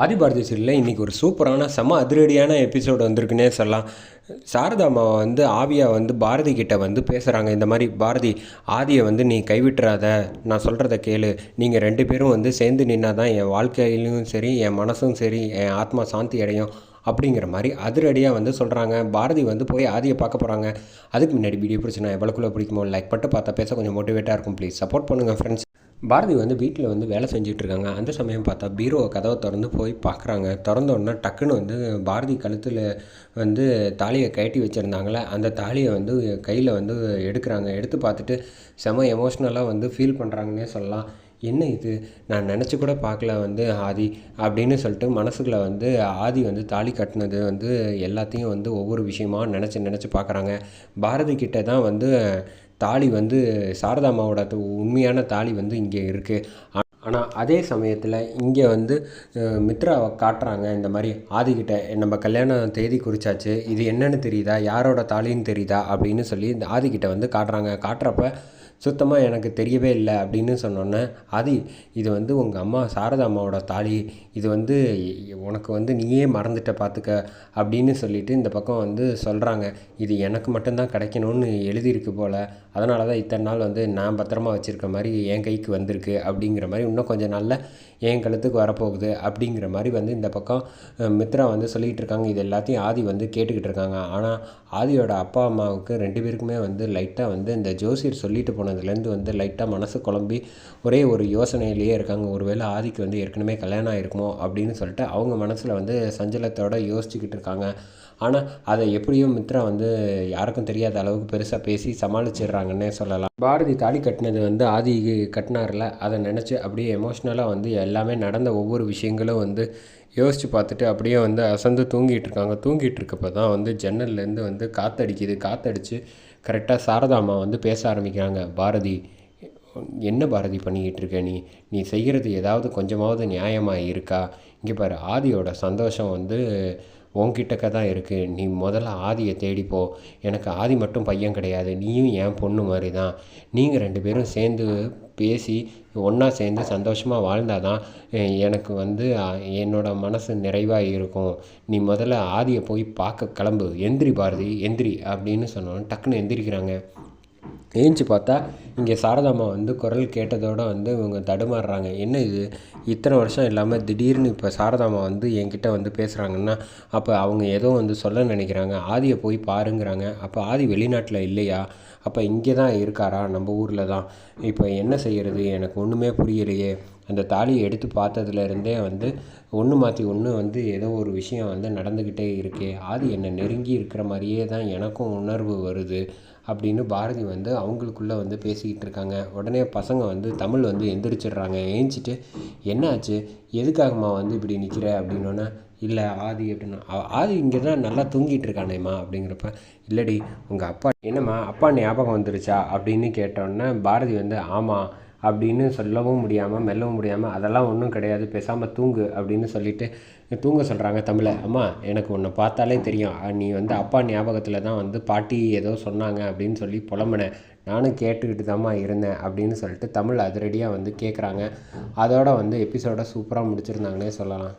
ஆதிபாரதி சீரியலில் இன்றைக்கி ஒரு சூப்பரான செம அதிரடியான எபிசோடு வந்திருக்குன்னே சொல்லலாம். சாரதா அம்மாவை வந்து ஆவியா வந்து பாரதி கிட்ட வந்து பேசுகிறாங்க இந்த மாதிரி பாரதி ஆதியை வந்து நீ கைவிட்டுறாத. நான் சொல்கிறத கேளு. நீங்கள் ரெண்டு பேரும் வந்து சேர்ந்து நின்னா தான் என் வாழ்க்கையிலும் சரி என் மனசும் சரி என் ஆத்மா சாந்தி அடையும் அப்படிங்கிற மாதிரி அதிரடியாக வந்து சொல்கிறாங்க பாரதி வந்து போய் ஆதியை பார்க்க போகிறாங்க அதுக்கு முன்னாடி வீடியோ பிடிச்சினா எவ்வளோக்குள்ளே பிடிக்குமோ லைக் பண்ணிட்டு பார்த்தா பேச கொஞ்சம் மோட்டிவேட்டாக இருக்கும். ப்ளீஸ் சப்போர்ட் பண்ணுங்கள் ஃப்ரெண்ட்ஸ் பாரதி வந்து வீட்டில் வந்து வேலை செஞ்சிட்ருக்காங்க. அந்த சமயம் பார்த்தா பீரோவை கதவை திறந்து போய் பார்க்குறாங்க திறந்தோடனே டக்குன்னு வந்து பாரதி கழுத்தில் வந்து தாலியை கட்டி வச்சுருந்தாங்களே அந்த தாலியை வந்து கையில் வந்து எடுக்கிறாங்க. எடுத்து பார்த்துட்டு செம எமோஷ்னலாக வந்து ஃபீல் பண்ணுறாங்கன்னே சொல்லலாம். என்ன இது? நான் நினச்சி கூட பார்க்கல வந்து ஆதி அப்படின்னு சொல்லிட்டு மனசுக்குள்ள வந்து ஆதி வந்து தாலி கட்டினது வந்து எல்லாத்தையும் வந்து ஒவ்வொரு விஷயமாக நினச்சி நினச்சி பார்க்குறாங்க. பாரதி கிட்ட தான் வந்து தாலி வந்து சாரதாமாவோட உண்மையான தாலி வந்து இங்கே இருக்குது ஆனால் அதே சமயத்தில் இங்கே வந்து மித்ராவை காட்டுறாங்க இந்த மாதிரி ஆதிக்கிட்ட நம்ம கல்யாணம் தேதி குறிச்சாச்சு இது என்னென்னு தெரியுதா? யாரோட தாலின்னு தெரியுதா? அப்படின்னு சொல்லி இந்த ஆதிக்கிட்ட வந்து காட்டுறாங்க. காட்டுறப்ப சுத்தமாக எனக்கு தெரியவே இல்லை அப்படின்னு சொன்னோன்னே ஆதி இது வந்து உங்கள் அம்மா சாரதா அம்மாவோட தாலி. இது வந்து உனக்கு வந்து நீயே மறந்துட்ட பார்த்துக்க அப்படின்னு சொல்லிட்டு இந்த பக்கம் வந்து சொல்கிறாங்க இது எனக்கு மட்டும்தான் கிடைக்கணும்னு எழுதியிருக்கு போல். அதனால தான் இத்தனை நாள் வந்து நான் பத்திரமா வச்சுருக்க மாதிரி என் கைக்கு வந்திருக்கு அப்படிங்கிற மாதிரி இன்னும் கொஞ்சம் நாளில் என் கழுத்துக்கு வரப்போகுது அப்படிங்கிற மாதிரி வந்து இந்த பக்கம் மித்ரா வந்து சொல்லிகிட்டு இருக்காங்க. இது எல்லாத்தையும் ஆதி வந்து கேட்டுக்கிட்டு இருக்காங்க. ஆனால் ஆதியோட அப்பா அம்மாவுக்கு ரெண்டு பேருக்குமே வந்து லைட்டாக வந்து இந்த ஜோசியர் சொல்லிட்டு போனதுலேருந்து வந்து லைட்டாக மனசு குழம்பி ஒரே ஒரு யோசனையிலேயே இருக்காங்க. ஒருவேளை ஆதிக்கு வந்து ஏற்கனவே கல்யாணம் ஆகிருக்குமோ அப்படின்னு சொல்லிட்டு அவங்க மனசில் வந்து சஞ்சலத்தோடு யோசிச்சுக்கிட்டு இருக்காங்க. ஆனால் அதை எப்படியும் மித்ரா வந்து யாருக்கும் தெரியாத அளவுக்கு பெருசாக பேசி சமாளிச்சிடுறாங்கன்னே சொல்லலாம். பாரதி தாலி கட்டினது வந்து ஆதி கட்டினார்ல. அதை நினச்சி அப்படியே எமோஷ்னலாக வந்து எல்லாமே நடந்த ஒவ்வொரு விஷயங்களும் வந்து யோசித்து பார்த்துட்டு அப்படியே வந்து அசந்து தூங்கிட்டு இருக்காங்க தூங்கிட்டு இருக்கப்போ தான் வந்து ஜன்னல்லேருந்து வந்து காற்றடிக்குது காற்றடிச்சு கரெக்டாக சாரதாமா வந்து பேச ஆரம்பிக்கிறாங்க. பாரதி என்ன பாரதி பண்ணிக்கிட்டு இருக்க நீ? நீ செய்கிறது ஏதாவது கொஞ்சமாவது நியாயமாக இருக்கா இங்கே பாரு ஆதியோட சந்தோஷம் வந்து உன்கிட்டக்க தான் இருக்குது நீ முதல்ல ஆதியை தேடிப்போ எனக்கு ஆதி மட்டும் பையன் கிடையாது. நீயும் என் பொண்ணு மாதிரி தான் நீங்கள் ரெண்டு பேரும் சேர்ந்து பேசி ஒன்றா சேர்ந்து சந்தோஷமாக வாழ்ந்தால் தான் எனக்கு வந்து என்னோடய என்னோட மனசு நிறைவாக இருக்கும். நீ முதல்ல ஆதியை போய் பார்க்க கிளம்பு. எந்திரி பாரதி எந்திரி அப்படின்னு சொன்னோன்னு டக்குன்னு எந்திரிக்கிறாங்க. ஏஞ்சி பார்த்தா இங்கே சாரதாம்மா வந்து குரல் கேட்டதோடு வந்து இவங்க தடுமாறுறாங்க. என்ன இது? இத்தனை வருஷம் இல்லாமல் திடீர்னு இப்போ சாரதாம்மா வந்து என்கிட்ட வந்து பேசுகிறாங்கன்னா அப்போ அவங்க ஏதோ வந்து சொல்ல நினைக்கிறாங்க. ஆதியை போய் பாருங்கிறாங்க. அப்போ ஆதி வெளிநாட்டில் இல்லையா? அப்போ இங்கே தான் இருக்காரா? நம்ம ஊரில் தான். இப்போ என்ன செய்கிறது எனக்கு ஒன்றுமே புரியலையே. அந்த தாலியை எடுத்து பார்த்ததுலேருந்தே வந்து ஒன்று மாற்றி ஒன்று வந்து ஏதோ ஒரு விஷயம் வந்து நடந்துக்கிட்டே இருக்கே. ஆதி என்னை நெருங்கி இருக்கிற மாதிரியே தான் எனக்கும் உணர்வு வருது. அப்படின்னு பாரதி வந்து அவங்களுக்குள்ளே வந்து பேசிக்கிட்டு இருக்காங்க உடனே பசங்க வந்து தமிழ் வந்து எந்திரிச்சிடுறாங்க. ஏஞ்சிட்டு என்னாச்சு? எதுக்காகம்மா வந்து இப்படி நிற்கிற அப்படின்னோன்னே இல்லை ஆதி அப்படின்னா ஆதி இங்கே தான் நல்லா தூங்கிட்டு இருக்கானேம்மா அப்படிங்கிறப்ப இல்லடி உங்கள் அப்பா என்னம்மா அப்பா ஞாபகம் வந்துருச்சா? அப்படின்னு கேட்டோன்னே பாரதி வந்து ஆமாம் அப்படின்னு சொல்லவும் முடியாமல் மெல்லவும் முடியாமல் அதெல்லாம் ஒன்றும் கிடையாது பேசாமல் தூங்கு அப்படின்னு சொல்லிட்டு தூங்க சொல்கிறாங்க தமிழை. அம்மா எனக்கு ஒன்று பார்த்தாலே தெரியும். நீ வந்து அப்பா ஞாபகத்தில் தான் வந்து பாட்டி ஏதோ சொன்னாங்க அப்படின்னு சொல்லி புலம்புனேன் நானும் கேட்டுக்கிட்டு தாம்மா இருந்தேன் அப்படின்னு சொல்லிட்டு தமிழ் அதிரடியாக வந்து கேட்குறாங்க அதோட வந்து எபிசோட சூப்பராக முடிச்சிருந்தாங்கன்னே சொல்லலாம்.